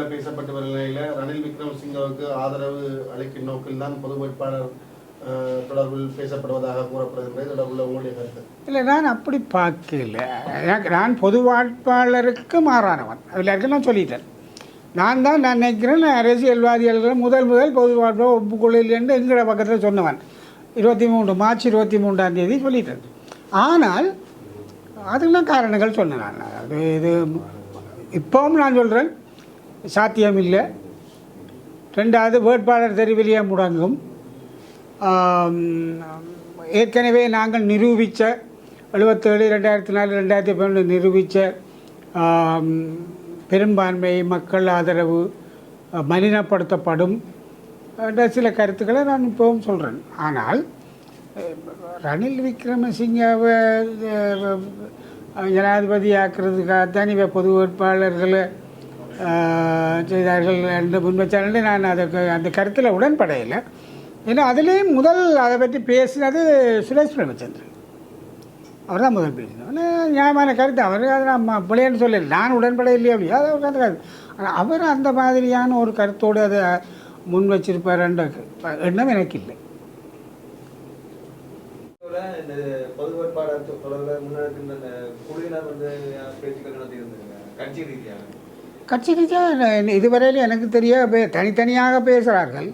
ஊடகங்களில் பேசப்பட்டு வரும் நிலையில் ரணில் விக்ரமசிங்கவுக்கு ஆதரவு அளிக்கும் நோக்கில் தான் பொது வேட்பாளர் தொடர்பில் பேசப்படுவதாக கூறப்படுகின்றது. உள்ள உங்களுடைய கருத்து? இல்லை நான் அப்படி பார்க்கல. நான் பொது வேட்பாளருக்கு மாறானவன். அதில் இருக்க நான் சொல்லிட்டேன். நான் தான் நான் நினைக்கிறேன் அரசியல்வாதிகள் முதல் முதல் பொது வேட்பாளர் ஒப்புக்கொள்ளில் என்று எங்களோட பக்கத்தில் சொன்னவன். இருபத்தி மூன்று மார்ச் இருபத்தி மூன்றாம் தேதி சொல்லிட்டேன். ஆனால் அதுக்கெல்லாம் காரணங்கள் சொன்னேன். நான் அது இது இப்போவும் நான் சொல்கிறேன் சாத்தியம் இல்லை ரெண்டாவது வேட்பாளர் தெரிவிலேயே முடங்கும். ஏற்கனவே நாங்கள் நிரூபித்த எழுபத்தேழு ரெண்டாயிரத்தி நாலு ரெண்டாயிரத்தி பன்னெண்டு நிரூபித்த பெரும்பான்மை மக்கள் ஆதரவு மலினப்படுத்தப்படும். என்ற சில கருத்துக்களை நான் இப்போவும் சொல்கிறேன் ஆனால் ரணில் விக்ரமசிங்கவை ஜனாதிபதி ஆக்கிறதுக்காகத்தான் இவ பொது வேட்பாளர்களை செய்தார்கள் என்று முன்வச்சார்கள் நான் அதுக்கு அந்த கருத்தில் உடன்படையில்லை ஏன்னா அதுலேயும் முதல் அதை பற்றி பேசினது சுரேஷ் பிரேமச்சந்திரன். அவர் தான் முதல் பேசினார். நியாயமான கருத்து. அவர் அதை நான் பிள்ளைன்னு சொல்லல. நான் உடன்பட இல்லையா அப்படி அது ஒரு கருத்து ஆனால் அவர் அந்த மாதிரியான ஒரு கருத்தோடு அதை முன் வச்சிருப்பாருன்ற எண்ணம் எனக்கு இல்லை. இந்த பொது வேட்பாளர் தொடர்பில் முன்னெடுக்கின்ற அந்த குழுவினர் வந்து பேச்சுக்கள் நடத்தியிருந்தாங்க. கட்சி ரீதியாக. கட்சி ரீதியாக இதுவரையில் எனக்கு தெரிய பே- தனித்தனியாக பேசுகிறார்கள்.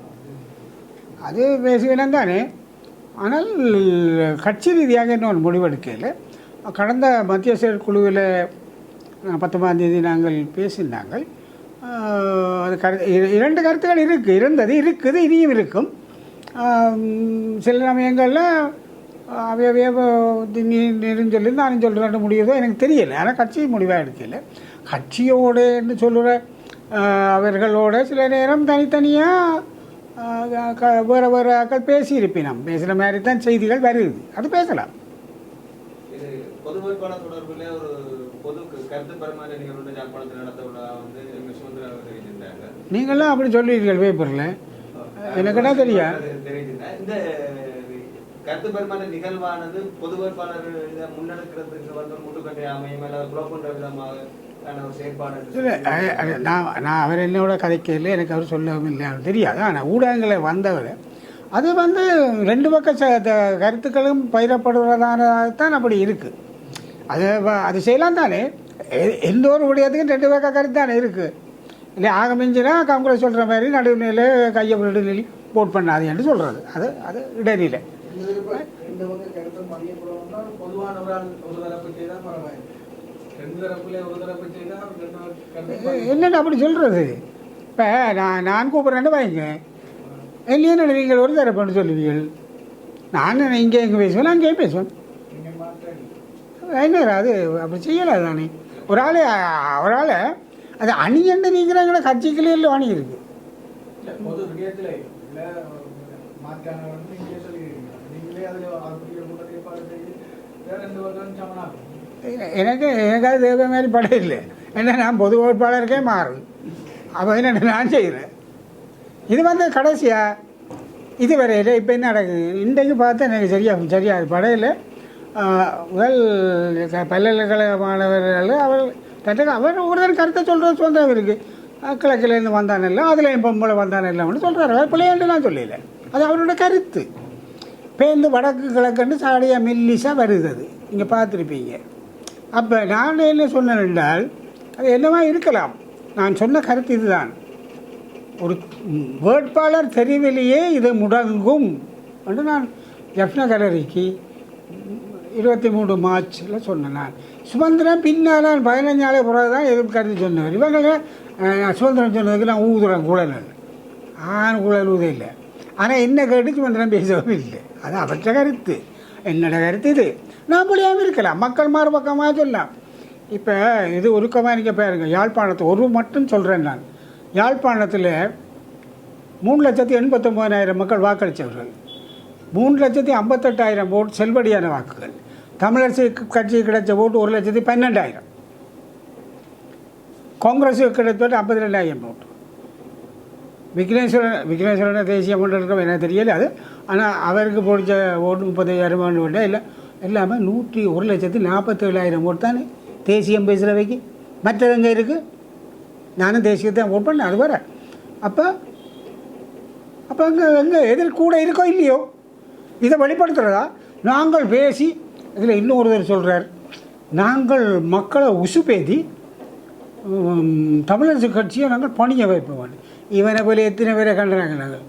அது பேசுகிறேன் தானே ஆனால் கட்சி ரீதியாக இன்னொரு முடிவெடுக்கையில் கடந்த மத்திய செயற்குழுவில் பத்தொன்பதாம் தேதி நாங்கள் பேசினாங்கள் அது கரு இரண்டு கருத்துக்கள் இருக்குது இருந்தது இருக்குது இனியும் இருக்கும். சில சமயங்களில் அவையவே நெருஞ்சொல்லி சொல்லி நானும் சொல்கிறேன் முடியுதோ எனக்கு தெரியலை. ஆனால் கட்சி முடிவாக எடுக்கலை. கட்சியோடுன்னு சொல்லுற ஆஹ், அவர்களோட சில நேரம் தனித்தனியாக வேறு வேறு ஆக்கள் பேசியிருப்பினோம். பேசுகிற மாதிரி தான் செய்திகள் வருது. அது பேசலாம். பொது வேட்பாளர் தொடர்பில் ஒரு பொது க- கருத்து பரிமாற்ற நிகழ்வு யாழ்ப்பாணத்தில் நடத்த உள்ள வந்து எங்கள் சுதந்திர தெரிவிச்சிருந்தாங்க நீங்களாம் அப்படி சொல்லியிருக்கீர்கள் பேப்பரில். எனக்குன்னா தெரியா தெரிவிச்சிருந்தேன் இந்த கருத்து பரிமாற்ற நிகழ்வானது பொது வேட்பாளர் முன்னெடுக்கிறதுக்கு வந்து முட்டுக்கட்டை அமையும் அல்லது குழப்பன்ற விதமாக என்று இல்லை நான் நான் அவர் என்னோட கதைக்கையில் எனக்கு அவர் சொல்லவும் இல்லை தெரியாது. ஆனால் ஊடகங்களை வந்தவர் அது வந்து ரெண்டு பக்க கருத்துக்களும் பயிரப்படுவதானதான் அப்படி இருக்குது அது அது செய்யலாம் தானே? எந்த ஒரு விடயத்துக்கும் ரெண்டு பக்க கருத்து தானே இருக்குது இல்லை ஆக மிஞ்சினா காங்கிரஸ் சொல்கிற மாதிரி நடுநிலையில் கையை நடுநிலை போட் பண்ணாது என்று சொல்கிறது அது அது இடைநிலை. என்னென்ன அப்படி சொல்கிறது இப்போ நான் நான் கூப்பிட்றேன்னு வைங்க இல்லையே நீங்கள் ஒரு தரப்புன்னு சொல்லுவீர்கள். நான் இங்கே எங்கே பேசுவேன் நான் அங்கேயே பேசுவேன் என்ன அது அப்படி செய்யலை தானே? ஒரு ஆள் ஒரு ஆள் அது அணி என்று நீங்கிறாங்களே அணி இருக்குது இல்ல விடயத்துல இல்ல மாற்றான வந்து நீங்களே அதுல கூட்டத்தை செய்து வேற ரெண்டு வருடம் சமனாகும் எனக்கு எனக்காவது அது தேவை மாதிரி படம் இல்லை என்ன நான் பொது வேட்பாளருக்கே மாறும் அப்போ என்ன நான் செய்கிறேன் இது வந்து கடைசியாக இது வரையில் இப்போ என்ன நடக்குது இன்றைக்கு பார்த்தா எனக்கு சரியா சரியாது படையில் முதல் க- பல்கலைக்கழக மாணவர்கள் அவர் தட்டு அவர் ஒருத்தர் கருத்தை சொல்கிற சொந்தம் இருக்குது கிழக்கிலேருந்து வந்தான் இல்லை அதில் என் பொம்பளை வந்தான் இல்லைன்னு சொல்கிறார் அவர் பிள்ளையாண்டு நான் சொல்லல அது அவரோட கருத்து பேருந்து வடக்கு கிழக்குன்னு சாடியாக மெல்லிசாக வருது அது நீங்கள் பார்த்துருப்பீங்க அப்போ நான் என்ன சொன்னேன் என்றால் அது என்னவா இருக்கலாம். நான் சொன்ன கருத்து இதுதான். ஒரு வேட்பாளர் தெரிவிலேயே இது முடங்கும் என்று நான் ஜப்னா கலரிக்கு இருபத்தி மூணு மார்ச்சில் சொன்னேன் நான். சுதந்திரம் பின்னால் நான் பதினஞ்சு நாளே பிறகு தான் எதிர்ப்பு கருத்து சொன்னவர் இவங்க சுதந்திரம் சொன்னதுக்கு நான் ஊதுறேன் குழல் ஆண் குழல் இல்லை. ஆனால் என்ன கேட்டு சுதந்திரம் பேசவும் இல்லை. அது அவற்ற கருத்து. என்னோட கருத்து இது. நான் இருக்கலாம். மக்கள் மறுபக்கமாக சொல்லலாம். இப்போ இது ஒருக்கமாக நீங்கள் பாருங்க. யாழ்ப்பாணத்தை ஒரு மட்டும் சொல்கிறேன் நான். யாழ்ப்பாணத்தில் மூணு லட்சத்தி எண்பத்தொம்போதாயிரம் மக்கள் வாக்களித்தவர்கள். மூணு லட்சத்தி ஐம்பத்தெட்டாயிரம் ஓட்டு செல்வடியான வாக்குகள். தமிழரசு கட்சி கிடைச்ச ஓட்டு ஒரு லட்சத்தி பன்னெண்டாயிரம். காங்கிரஸுக்கு கிடைச்ச ஐம்பத்தி ரெண்டாயிரம் ஓட்டு. விக்னேஸ்வரன் விக்னேஸ்வரன் தேசிய மன்றம் எனக்கு தெரியல அது. ஆனால் அவருக்கு பிடிச்ச ஓட்டு முப்பத்தையாயிரம் ஓட்டு இல்லை. எல்லாமே நூற்றி ஒரு லட்சத்தி நாற்பத்தேழாயிரம் ஓட்டு தானே? தேசியம் பேசுகிறவைக்கு மற்றது எங்கே இருக்குது நானும் தேசியத்தை ஓட் பண்ணேன். அது வர அப்போ அப்போ அங்கே எங்கே எதில் கூட இருக்கோ இல்லையோ இதை வெளிப்படுத்துகிறதா நாங்கள் பேசி இதில் இன்னொருவர் சொல்கிறார் நாங்கள் மக்களை உசுப்பேதி தமிழரசு கட்சியை நாங்கள் பணிய வைப்போம் இவனை போல எத்தனை பேரை கண்டுறாங்க நாங்கள்?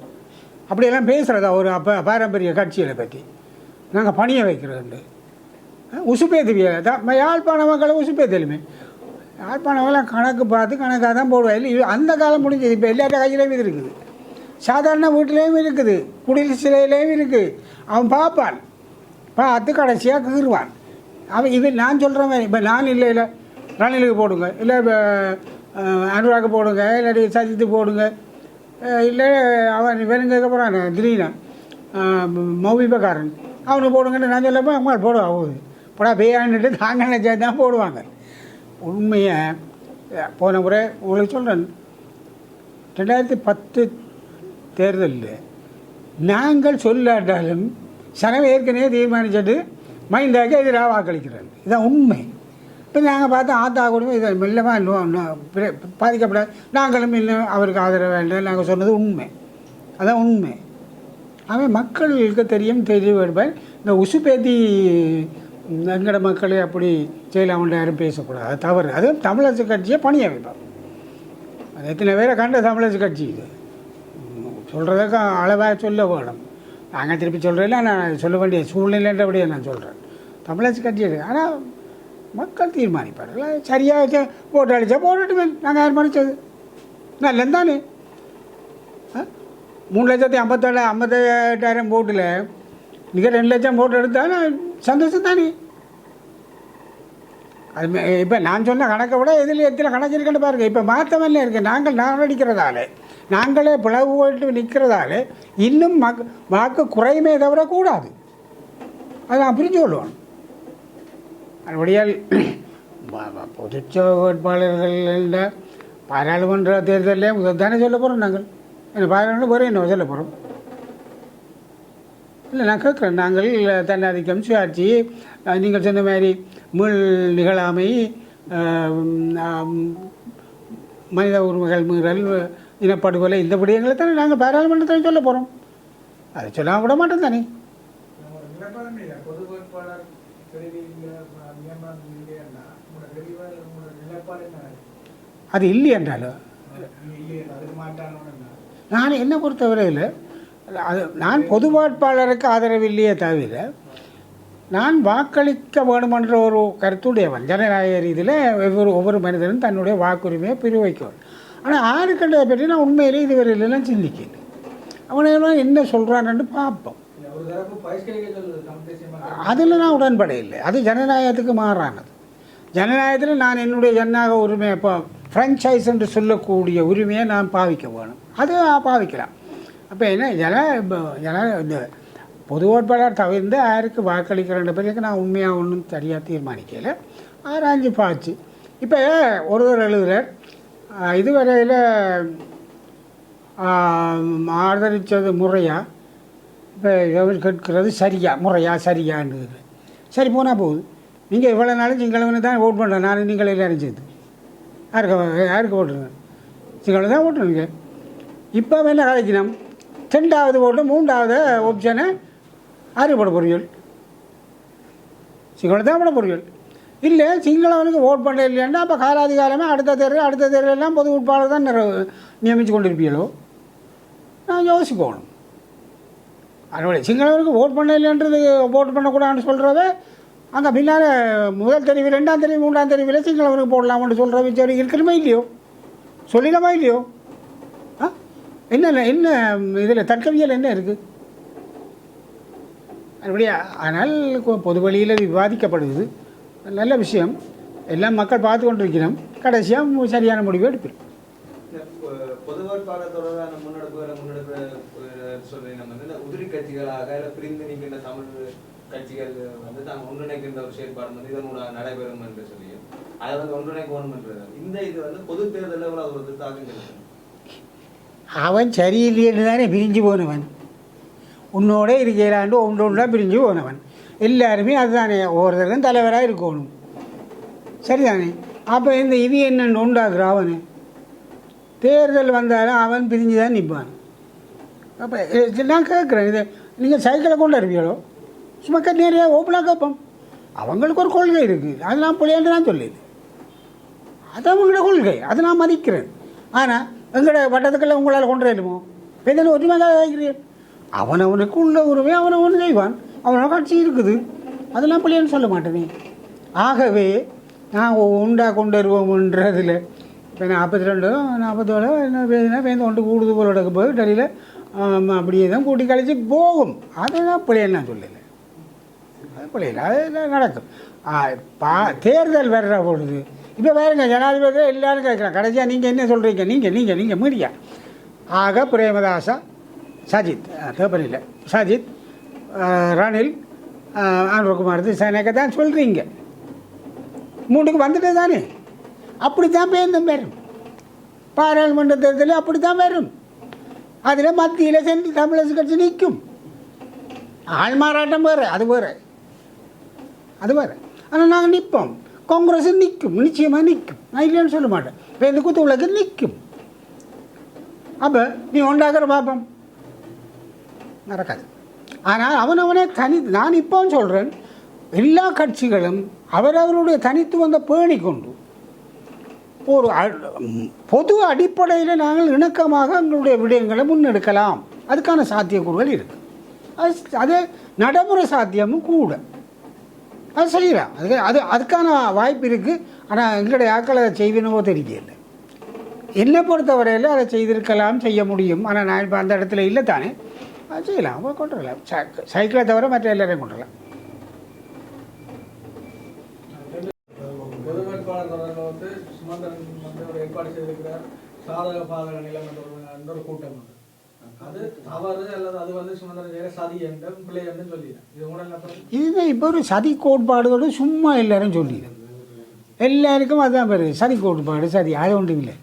அப்படியெல்லாம் பேசுகிறதா ஒரு அப்போ பாரம்பரிய கட்சிகளை பற்றி நாங்கள் பணிய வைக்கிறோண்டு உசுப்பேத்துவிய? தான் யாழ்ப்பாண மக்களை உசுப்பேத்தலுமே. யாழ்ப்பாணமெல்லாம் கணக்கு பார்த்து கணக்காக தான் போடுவாங்க இல்லை இது- அந்த காலம் முடிஞ்சது. இப்போ எல்லாத்த கையிலையும் இது இருக்குது. சாதாரண வீட்டிலையும் இருக்குது. குடில் சிலையிலையும் இருக்குது அவன் பார்ப்பான். பார்த்து கடைசியாக கீறுவான். அவன் இவன் நான் சொல்கிறவன் இப்போ நான் இல்லை இல்லை. ரணிலுக்கு போடுங்க. இல்லை இப்போ அனுராக்கு போடுங்க. இல்லாட்டி சஜித்து போடுங்க. இல்லை அவன் இவன் கேட்க திடீர்னு. மௌபிபக்காரன் அவனுக்கு போடுங்கன்னு நான் சொல்லப்போ அம்மா போடுவா. போகுது போடா பேயாண்டுட்டு தாங்க நினச்சா தான் போடுவாங்க. உண்மையை போன முறை உங்களுக்கு சொல்கிறேன் ரெண்டாயிரத்தி பத்து தேர்தலில் நாங்கள் சொல்லாட்டாலும் சனவை ஏற்கனவே தீர்மானிச்சுட்டு மைண்டாக்கி எதிராக வாக்களிக்கிறாங்க இதுதான் உண்மை. இப்போ நாங்கள் பார்த்து ஆத்தா கூட இதை மெல்லமாக இன்னும் பாதிக்கப்படாது. நாங்களும் இன்னும் அவருக்கு ஆதரவு வேண்டாம் நாங்கள் சொன்னது உண்மை. அதான் உண்மை. அவன் மக்களுக்கு தெரியும் தெரிய வேண்டுமே இந்த உசுபேதி எங்கட மக்களை அப்படி செய்யலாம்னு யாரும் பேசக்கூடாது. அது தவறு. அதுவும் தமிழரசு கட்சியை பணியாக வைப்பான் அது எத்தனை பேரை கண்ட தமிழரசு கட்சி இது? சொல்கிறதுக்கு அளவாக சொல்ல வேணும். நாங்கள் திருப்பி சொல்கிறதில்ல நான் சொல்ல வேண்டிய சூழ்நிலைன்றபடியே நான் சொல்கிறேன் தமிழரசு கட்சி இருக்குது ஆனால் மக்கள் தீர்மானிப்பார்கள். சரியாக போட்டு அடித்தா போட்டுட்டுமே நாங்கள் தீர்மானித்தது நல்லது தானே மூணு லட்சத்தி ஐம்பத்தேழு ஐம்பத்தெட்டாயிரம் போட்டில் நீங்கள் ரெண்டு லட்சம் போட்டு எடுத்தாலும் சந்தோஷம் தானே அது இப்போ நான் சொன்ன கணக்கை விட இதில் எத்தனை கணக்கு இருக்குன்னு பாருங்கள் இப்போ மாற்றமெல்லாம் இருக்குது நாங்கள் நாரடிக்கிறதால நாங்களே பிளவு போட்டு நிற்கிறதால இன்னும் மக் வாக்கு குறையுமே தவிர கூடாது. அதை நான் புரிஞ்சு கொள்வோம் மறுபடியால் பொதுச்ச வேட்பாளர்கள் பாராளுமன்ற தேர்தலே முதல் தானே சொல்ல போகிறோம் நாங்கள். என்ன பாராளுமன்ற வேறு என்ன சொல்ல போகிறோம் இல்லை நான் கேட்குறேன் நாங்கள் தன்னாதிக்கம் சுயாட்சி நீங்கள் சொன்ன மாதிரி மீள் நிகழாமை மனித உரிமைகள் மீறல் இனப்படுகொலை இந்த விடயங்களை தானே நாங்கள் பாராளுமன்றத்தில் சொல்ல போகிறோம் அதை சொல்லாமல் விட மாட்டோம் தானே. அது இல்லை என்றாலும். நான் என்னை பொறுத்தவரையில் அது நான் பொது வேட்பாளருக்கு ஆதரவில்லையே தவிர நான் வாக்களிக்க வேண்டுமென்ற ஒரு கருத்துடையவன் ஜனநாயக ரீதியில் ஒவ்வொரு ஒவ்வொரு மனிதனும் தன்னுடைய வாக்குரிமையை பிரிவைக்கணும் ஆனால் ஆளுக்கண்டதை பற்றி நான் உண்மையிலே இதுவரையிலலாம் சிந்திக்கல. அவனெல்லாம் என்ன சொல்கிறான்னு பார்ப்போம். அதில் நான் உடன்படையில்லை இல்லை அது ஜனநாயகத்துக்கு மாறானது. ஜனநாயகத்தில் நான் என்னுடைய ஜனநாயக உரிமையை இப்போ ஃப்ரான்ச்சைஸ் என்று சொல்லக்கூடிய உரிமையை நான் பாவிக்க வேணும். அது பாவிக்கலாம். அப்போ என்ன ஜன இப்போ ஜன இந்த பொது வேட்பாளர் தவிர்த்து யாருக்கு வாக்களிக்கிறன்ற பிறகு நான் உண்மையாக ஒன்றும் சரியாக தீர்மானிக்கலை. ஆராய்ஞ்சு பார்த்து. இப்போ ஒருவர் எழுதுகிறார் இதுவரையில் ஆதரித்தது முறையாக இப்போ அவர் கேட்கிறது சரியா முறையா சரியான்னு. சரி போனால் போகுது. நீங்கள் இவ்வளோ நாளும் சிங்களவனு தான் ஓட் பண்ணுறேன் நான் நீங்கள் எல்லாரும் சேர்த்து யாருக்கு யாருக்கு ஓட்டுங்க சிங்களம் தான் ஓட்டுருங்க இப்போ என்ன கதைக்கணும் ரெண்டாவது ஓட்டு மூன்றாவது ஆப்ஷனை யாருக்கு போட போறீர்கள் சிங்களம் தான் போட போறீர்கள் இல்லை சிங்களவனுக்கு ஓட் பண்ண இல்லையாண்டா அப்போ காலாதிகாலமே அடுத்த தேர்தல் அடுத்த தேர்தல் பொது உட்பாளர் தான் நிற- நியமித்து கொண்டிருப்பீங்களோ? நான் யோசிக்கணும். அதனுடைய சிங்களவருக்கு ஓட் பண்ண இல்லைன்றது ஓட் பண்ணக்கூடாதுன்னு சொல்கிறத அங்கே பின்னால் முதல் தெரிவு ரெண்டாம் தெரிவு மூன்றாம் தெரிவில் சிங்களவருக்கு போடலாம்னு சொல்கிற விசாரி இருக்கணுமே இல்லையோ? சொல்லிடமா இல்லையோ? ஆ? என்ன என்ன இதில் தர்க்கவியல் என்ன இருக்குது அப்படியா? ஆனால் பொது வழியில் விவாதிக்கப்படுது. நல்ல விஷயம். எல்லாம் மக்கள் பார்த்து கொண்டிருக்கிறோம். கடைசியாக சரியான முடிவு எடுப்பேன் தொடர்பான முன்னெடுப்புகளை முன்னெடுப்பு சொல்றீங்க நம்ம. உதிரி கட்சிகளாக பிரிந்து நிற்கின்ற தமிழ் கட்சிகள் வந்து தாங்க ஒன்றிணைக்கின்ற ஒரு செயற்பாடு வந்து இதனூடாக நடைபெறும் என்று சொல்லியும் அதை வந்து ஒன்றிணைக்கணும் என்றது இந்த இது வந்து பொது தேர்தலில் எவ்வளவு ஒரு தாக்கங்கள் அவன் சரியில்லைன்னு தானே பிரிஞ்சு போனவன். உன்னோட இருக்கிறாண்டு ஒன்று ஒன்றா பிரிஞ்சு போனவன். எல்லாருமே அதுதானே ஒவ்வொருத்தருக்கும் தலைவராக இருக்கணும். சரிதானே? அப்போ இந்த இது என்னென்னு உண்டாக்குற அவனு? தேர்தல் வந்தாலும் அவன் பிரிஞ்சு தான் நிற்பான். அப்போ நான் கேட்குறேன் இது நீங்கள் சைக்கிளை கொண்டு இருப்பீங்களோ சும்மா நிறைய ஓப்பனாக கேட்போம். அவங்களுக்கு ஒரு கொள்கை இருக்குது அது நான் பிள்ளையாண்டு நான் சொல்லிடு அது அவங்களோட கொள்கை. அதை நான் மதிக்கிறேன். ஆனால் எங்களோட வட்டத்துக்கெல்லாம் உங்களால் கொண்டு வரணுமோ பெரிய ஒற்றுமையாக வைக்கிறேன் அவனவனுக்கு உள்ள உரிமை அவனவன் செய்வான். அவனோட கட்சி இருக்குது. அதெல்லாம் பிள்ளைன்னு சொல்ல மாட்டேனே. ஆகவே நான் உண்டா கொண்டு வருவோம்ன்றதில் இப்போ நாற்பத்தி ரெண்டோ நாற்பத்தோட என்ன பேசுனா பேருந்து கொண்டு கூடுது போல போய் டெல்லியில் அப்படியே தான் கூட்டி கழிச்சு போகும். அதுதான் பிள்ளைன்னு நான் சொல்லலை. பிள்ளைகள் அது நடக்கும். ஆ, பா தேர்தல் வர்ற பொழுது இப்போ வேறுங்க ஜனாதிபதி எல்லாரும் கேட்குறேன் கடைசியாக நீங்கள் என்ன சொல்கிறீங்க நீங்கள் நீங்கள் நீங்கள் மீடியா. ஆக பிரேமதாசா சஜித் தேப்பனில் சஜித் ரணில் ஆ, ஆனந்தகுமார் திசானேக்க தான் சொல்கிறீங்க மூணுக்கு வந்துட்டு தானே? அப்படி தான் பேருந்தும் வரும். பாராளுமன்ற தேர்தலில் அப்படி தான் வரும். அதில் மத்தியில் சென்று தமிழரசு கட்சி நிற்கும். ஆள் மாறாட்டம் வேறு அது வேறு. அது வேறு. ஆனால் நாங்கள் நிற்போம் காங்கிரஸ் நிற்கும் நிச்சயமாக நிற்கும் நான் இல்லைன்னு சொல்ல மாட்டேன். இப்போ இந்த குத்து விளக்கு நிற்கும் அப்போ நீ உண்டாக்குற பார்ப்போம் நடக்காது. ஆனால் அவன் அவனே தனி நான் இப்போ சொல்கிறேன் எல்லா கட்சிகளும் அவரவருடைய தனித்துவத்தை பேணி கொண்டு ஒரு பொது அடிப்படையில் நாங்கள் இணக்கமாக எங்களுடைய விடயங்களை முன்னெடுக்கலாம். அதுக்கான சாத்தியக்கூறுகள் இருக்குது அது அது நடைமுறை சாத்தியமும் கூட. அது செய்யலாம் அதுக்கு அது அதுக்கான வாய்ப்பு இருக்குது ஆனால் எங்களுடைய ஆக்கள் அதை செய்வினவோ தெரியல என்னை பொறுத்தவரையில் அதை செய்திருக்கலாம் செய்ய முடியும். ஆனால் நான் இப்போ அந்த இடத்துல இல்லை தானே. அது செய்யலாம். அப்போ கொண்டு வரலாம் சைக்கிளை தவிர மற்ற எல்லாரையும் கொண்டு வரலாம் வந்து சுமந்திரன் வந்து ஒரு ஏற்பாடு செய்திருக்கிறார். சாதக பாதக நிலம் என்ற ஒரு என்ற ஒரு கூட்டம் இதுதான் இப்போ ஒரு சதி கோட்பாடுகளோடு சும்மா எல்லாரும் சொல்லி எல்லாருக்கும் அதுதான் பேர் சதி கோட்பாடு சதி அது ஒன்றும் இல்லை.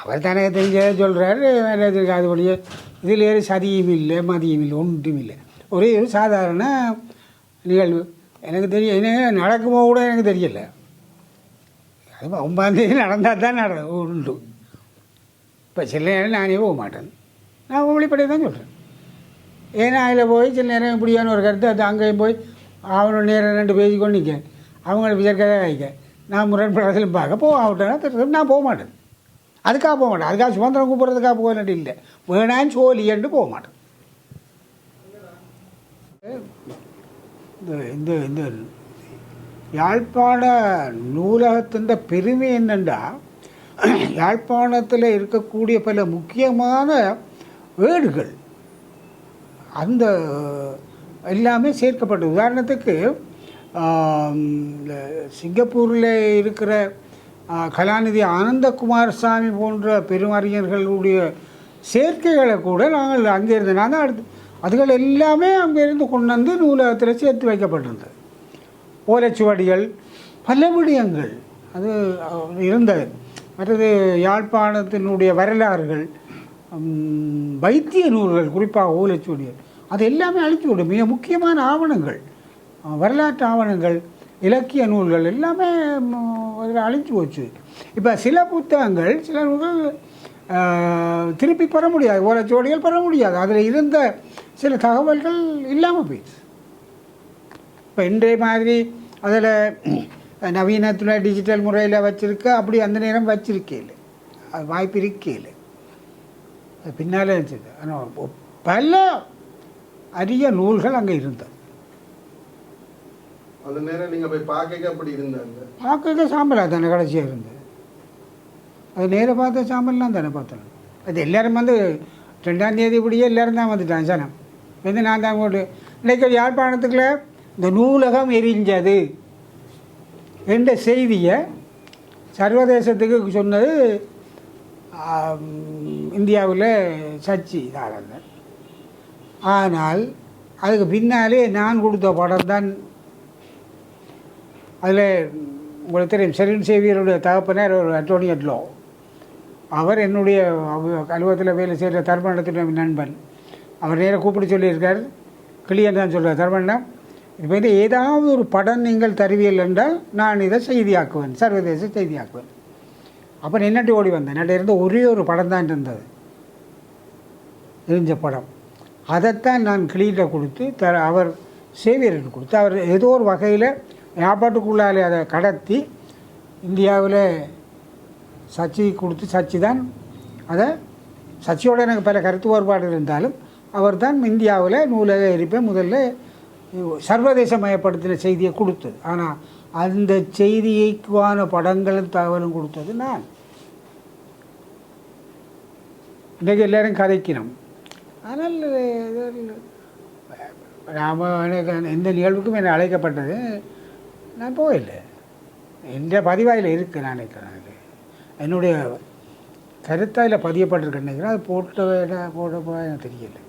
அவர் தானே தெரிஞ்சதை சொல்கிறாரு அதுபடிய இதில் ஏறு சதியும் இல்லை மதியம் இல்லை ஒன்றும் இல்லை. ஒரே ஒரு சாதாரண நிகழ்வு. எனக்கு தெரியும் என்ன நடக்குமோ கூட எனக்கு தெரியல. அது ஒன்பாந்தேதி நடந்தால் தான் நட உண்டு இப்போ சில நேரம் நானே போக மாட்டேன். நான் வெளிப்படையாக தான் சொல்கிறேன் ஏன்னா அதில் போய் சில நேரம் இப்படியான ஒரு கருத்து அது அங்கேயும் போய் அவனோட நேரம் ரெண்டு பேசி கொண்டு நிற்க அவங்கள விசாரிக்கதை வைக்க நான் முரண்படத்தில் பார்க்க போக ஆகட்டேன்னா நான் போக மாட்டேன். அதுக்காக போக மாட்டேன். அதுக்காக சுதந்திரம் கூப்பிட்றதுக்காக போக வேண்டிய இல்லை வேணான்னு சோலியன்ட்டு போக மாட்டேன். இந்த இந்த இந்த யாழ்ப்பாண நூலகத்தின் பெருமை என்னென்னா யாழ்ப்பாணத்தில் இருக்கக்கூடிய பல முக்கியமான வேடுகள். அந்த எல்லாமே சேர்க்கப்பட்டது. உதாரணத்துக்கு இந்த சிங்கப்பூரில் இருக்கிற கலாநிதி ஆனந்தகுமார் சாமி போன்ற பெருமறிஞர்களுடைய சேர்க்கைகளை கூட நாங்கள் அங்கேருந்து நான் தான் அடுத்து அதுகள் எல்லாமே அங்கேருந்து கொண்டு வந்து நூலகத்தில் சேர்த்து வைக்கப்பட்டிருந்தது. ஓலைச்சுவடிகள் பல விடயங்கள். அது இருந்தது. மற்றது யாழ்ப்பாணத்தினுடைய வரலாறுகள் வைத்திய நூல்கள் குறிப்பாக ஓலைச்சுவடிகள். அது எல்லாமே அழிச்சு விடும் மிக முக்கியமான ஆவணங்கள். வரலாற்று ஆவணங்கள் இலக்கிய நூல்கள் எல்லாமே அதில் அழிஞ்சு போச்சு. இப்போ சில புத்தகங்கள் சில நூல்கள் திருப்பி பெற முடியாது. ஓலைச்சுவடிகள் பெற முடியாது. அதில் இருந்த சில தகவல்கள் இல்லாமல் போயிடுச்சு. இப்போ இன்றைய மாதிரி அதில் நவீனத்தில் டிஜிட்டல் முறையில் வச்சுருக்க அப்படி அந்த நேரம் வச்சிருக்கேன் அது வாய்ப்பு இருக்கே இல்லை. பின்னால் இருந்துச்சு. ஆனால் பல அரிய நூல்கள் அங்கே இருந்தது. அந்த நேரம் நீங்க போய் பார்க்க அப்படி இருந்தாங்க? பார்க்க சாம்பலாக தானே கடைசியாக இருந்தது. அது நேராக பார்த்த சாம்பல்லாம் தானே பார்த்தோம் அது எல்லாரும் வந்து ரெண்டாம் தேதி இப்படியே எல்லாரும் தான் வந்துட்டாங்க சனம். வந்து நான் தான் போட்டு இன்னைக்கு யாழ்ப்பாணத்துக்குள்ள இந்த நூலகம் எரிஞ்சது என்ற செய்தியை சர்வதேசத்துக்கு சொன்னது இந்தியாவில் சச்சி தாரந்தன் ஆனால் அதுக்கு பின்னாலே நான் கொடுத்த படம் தான் அதில் உங்களுக்கு தெரியும் செரின் சேவியருடைய தகப்பனார் ஒரு அட்டோனியட் லோ அவர் என்னுடைய அலுவலகத்தில் வேலை செய்கிற தர்மணத்தினுடைய நண்பன். அவர் நேராக கூப்பிட்டு சொல்லியிருக்கார். கிளியன் தான் சொல்கிறார் தர்மணம் இப்போ வந்து ஏதாவது ஒரு படம் நீங்கள் தருவீர்கள் என்றால் நான் இதை செய்தியாக்குவேன் சர்வதேச செய்தியாக்குவேன். அப்போ நின்னுட்டு ஓடி வந்தேன் என்னட்டு இருந்த ஒரே ஒரு படம் தான் இருந்தது. எரிஞ்ச படம். அதைத்தான் நான் கிளீட்டை கொடுத்து த அவர் சேவியருக்கு கொடுத்து அவர் ஏதோ ஒரு வகையில் வியாபாட்டுக்குள்ளாலே அதை கடத்தி இந்தியாவில் சச்சி கொடுத்து சச்சி தான் அதை சச்சியோட எனக்கு பல கருத்து வேறுபாடு இருந்தாலும் அவர் தான் இந்தியாவில் நூலக எரிப்பை முதல்ல சர்வதேசமயப்படுத்தின செய்தியை கொடுத்தது. ஆனால் அந்த செய்தியைக்குவான படங்களும் தகவலும் கொடுத்தது நான். இன்றைக்கு எல்லாரும் கதைக்கணும் ஆனால் நாம் எந்த நிகழ்வுக்கும் என்னை அழைக்கப்பட்டது நான் போகலை எந்த பதிவாயில் இருக்குது நான் நினைக்கிறேன் அது. என்னுடைய கருத்தாயில் பதியப்பட்டிருக்கேன் நினைக்கிறேன் அது போட்ட போட எனக்கு தெரியல